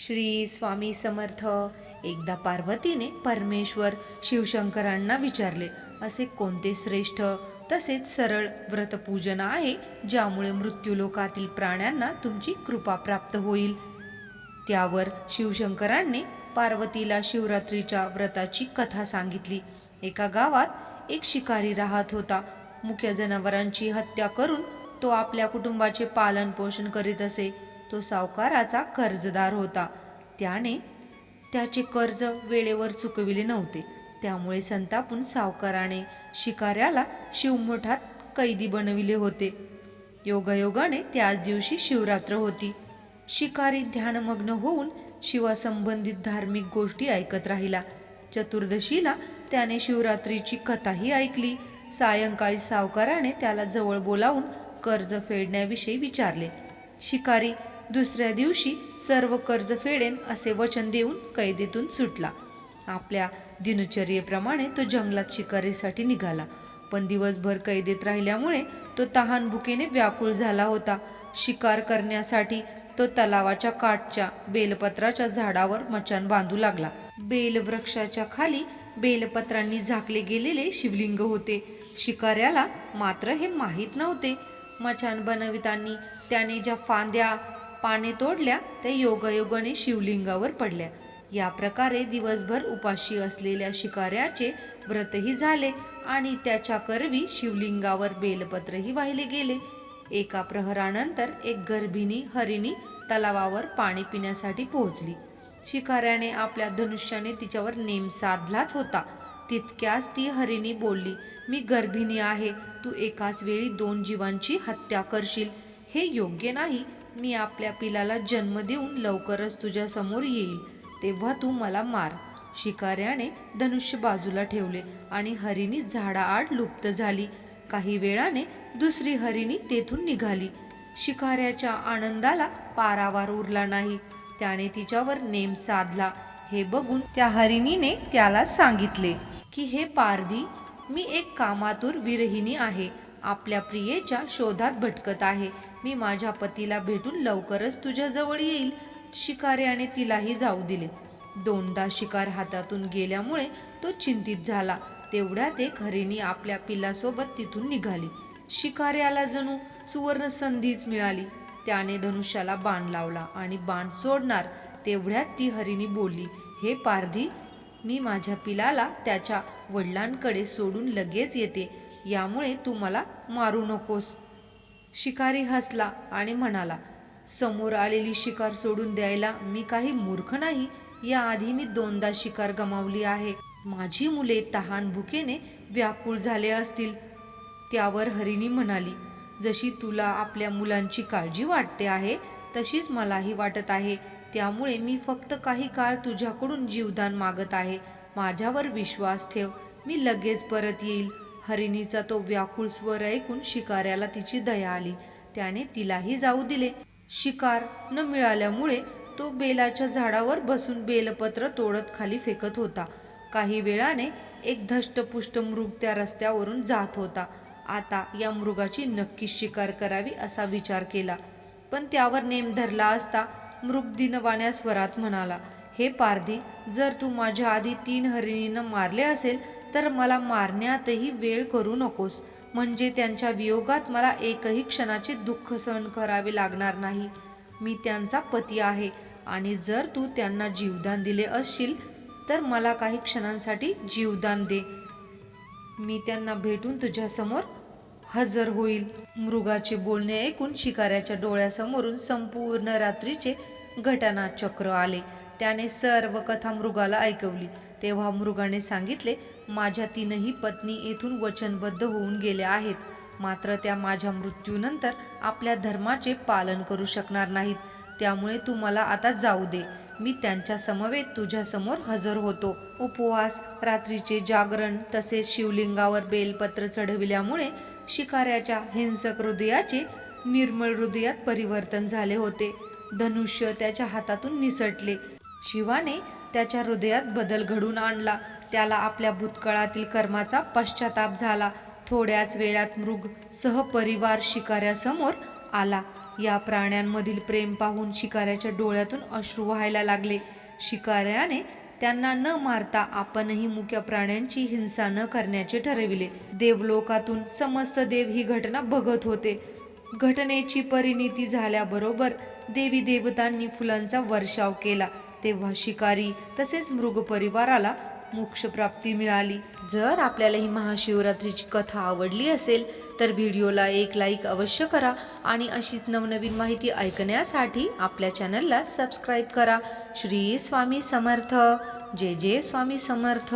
श्री स्वामी समर्थ एकदा पार्वतीने परमेश्वर शिवशंकरांना विचारले असे कोणते श्रेष्ठ तसेच सरळ व्रतपूजन आहे ज्यामुळे मृत्यूलोकातील प्राण्यांना तुमची कृपा प्राप्त होईल त्यावर शिवशंकरांनी पार्वतीला शिवरात्रीच्या व्रताची कथा सांगितली. एका गावात एक शिकारी राहत होता. मुख्य जनावरांची हत्या करून तो आपल्या कुटुंबाचे पालन पोषण करीत असे. तो सावकाराचा कर्जदार होता. त्याने त्याचे कर्ज वेळेवर चुकविले नव्हते. त्यामुळे संतापून सावकाराने शिकाऱ्याला शिवमठात कैदी बनविले होते. योगायोगाने त्याच दिवशी शिवरात्र होती. शिकारी ध्यानमग्न होऊन शिवासंबंधित धार्मिक गोष्टी ऐकत राहिला. चतुर्दशीला त्याने शिवरात्रीची कथाही ऐकली. सायंकाळी सावकाराने त्याला जवळ बोलावून कर्ज फेडण्याविषयी विचारले. शिकारी दुसऱ्या दिवशी सर्व कर्ज फेडेन असे वचन देऊन कैदेतून सुटला. आपल्या दिनचर्येप्रमाणे तो जंगलात शिकारीसाठी निघाला. पण दिवसभर कैदेत राहिल्यामुळे तो तहान भुकेने व्याकुळ झाला होता. शिकार करण्यासाठी तो तलावाच्या काठच्या बेलपत्राच्या झाडावर मचान बांधू लागला. बेलवृक्षाच्या खाली बेलपत्रांनी झाकले गेलेले शिवलिंग होते. शिकाऱ्याला मात्र हे माहीत नव्हते. मचान बनवितांनी त्याने ज्या फांद्या पाने तोडल्या त्या योगायोगाने शिवलिंगावर पडल्या. या प्रकारे दिवसभर उपाशी असलेल्या शिकाऱ्याचे व्रतही झाले आणि त्याच्या करवी शिवलिंगावर बेलपत्रही वाहिले गेले. एका प्रहरानंतर एक गर्भिणी हरिणी तलावावर पाणी पिण्यासाठी पोहोचली. शिकाऱ्याने आपल्या धनुष्याने तिच्यावर नेम साधलाच होता. तितक्याच ती हरिणी बोलली मी गर्भिणी आहे. तू एकाच वेळी दोन जीवांची हत्या करशील. हे योग्य नाही. मी आपल्या पिलाला जन्म देऊन लवकरच तुझ्यासमोर येईल. तेव्हा तू मला मार. शिकाऱ्याने धनुष्य बाजूला ठेवले आणि हरिणी झाडाआड लुप्त झाली. काही वेळाने दुसरी हरिणी तेथून निघाली. शिकाऱ्याच्या आनंदाला पारावार उरला नाही. त्याने तिच्यावर नेम साधला. हे बघून त्या हरिणीने त्याला सांगितले की हे पारधी मी एक कामातूर विरहिणी आहे. आपल्या प्रियेच्या शोधात भटकत आहे. मी माझ्या पतीला भेटून लवकरच तुझ्याजवळ येईल शिकाऱ्याने तिलाही जाऊ दिले. दोनदा शिकार हातातून गेल्यामुळे तो चिंतित झाला. तेवढ्यात एक हरिणी आपल्या पिल्लासोबत तिथून निघाली. शिकाऱ्याला जणू सुवर्ण संधीच मिळाली. त्याने धनुष्याला बाण लावला आणि बाण सोडणार तेवढ्यात ती हरिणी बोलली हे पारधी मी माझ्या पिलाला त्याच्या वडिलांकडे सोडून लगेच येते. यामुळे तू मला मारू नकोस. शिकारी हसला आणि म्हणाला समोर आलेली शिकार सोडून द्यायला मी काही मूर्ख नाही. याआधी मी दोनदा शिकार गमावली आहे. माझी मुले तहान भुकेने व्याकुळ झाले असतील. त्यावर हरिणी म्हणाली जशी तुला आपल्या मुलांची काळजी वाटते आहे तशीच मलाही वाटत आहे. त्यामुळे मी फक्त काही काळ तुझ्याकडून जीवदान मागत आहे. माझ्यावर विश्वास ठेव. मी लगेच परत येईल. हरिणीचा तो व्याकुळ स्वर ऐकून शिकाऱ्याला तिची दया आली. त्याने तिलाही जाऊ दिले. शिकार न मिळाल्यामुळे तो बेलाच्या झाडावर बसून बेलपत्र तोडत खाली फेकत होता. काही वेळाने एक धष्टपुष्ट मृग त्या रस्त्यावरून जात होता. आता या मृगाची नक्कीच शिकार करावी असा विचार केला. पण त्यावर नेम धरला असता मृग दिनवाण्या स्वरात म्हणाला हे पारधी जर तू माझ्या आधी तीन हरिणीनं मारले असेल तर मला मारण्यातही वेळ करू नकोस. म्हणजे त्यांच्या वियोगात मला एकही क्षणाचे दुःख सहन करावे लागणार नाही. मी त्यांचा पती आहे आणि जर तू त्यांना जीवदान दिले असशील तर मला काही क्षणांसाठी जीवदान दे. मी त्यांना भेटून तुझ्यासमोर हजर होईल. मृगाचे बोलणे ऐकून शिकाऱ्याच्या डोळ्यासमोरून संपूर्ण रात्रीचे घटनाचक्र आले. त्याने सर्व कथा मृगाला ऐकवली. तेव्हा मृगाने सांगितले माझ्या तीनही पत्नी येथून वचनबद्ध होऊन गेल्या आहेत. मात्र त्या माझ्या मृत्यूनंतर आपल्या धर्माचे पालन करू शकणार नाहीत. त्यामुळे तू मला आता जाऊ दे. मी त्यांच्या समवेत तुझ्यासमोर हजर होतो. उपवास रात्रीचे जागरण तसेच शिवलिंगावर बेलपत्र चढविल्यामुळे शिकाऱ्याच्या हिंसक हृदयाचे निर्मळ हृदयात परिवर्तन झाले होते. धनुष्य त्याच्या हातातून निसटले. शिवाने त्याच्या हृदयात बदल घडून आणला. त्याला आपल्या भूतकाळातील कर्माचा पश्चाताप झाला. थोड्याच वेळात मृग सहपरिवार शिकाऱ्यासमोर आला. या प्राण्यांमधील प्रेम पाहून शिकाऱ्याच्या डोळ्यातून अश्रू व्हायला लागले. शिकाऱ्याने त्यांना न मारता आपणही मुक्या प्राण्यांची हिंसा न करण्याचे ठरविले. देवलोकातून समस्त देव ही घटना बघत होते. घटनेची परिणिती झाल्याबरोबर देवी देवतांनी फुलांचा वर्षाव केला. तेव्हा शिकारी तसेच मृग परिवाराला मोक्षप्राप्ती मिळाली. जर आपल्याला ही महाशिवरात्रीची कथा आवडली असेल तर व्हिडिओला एक लाईक अवश्य करा आणि अशीच नवनवीन माहिती ऐकण्यासाठी आपल्या चॅनलला सबस्क्राईब करा. श्री स्वामी समर्थ. जय जय स्वामी समर्थ.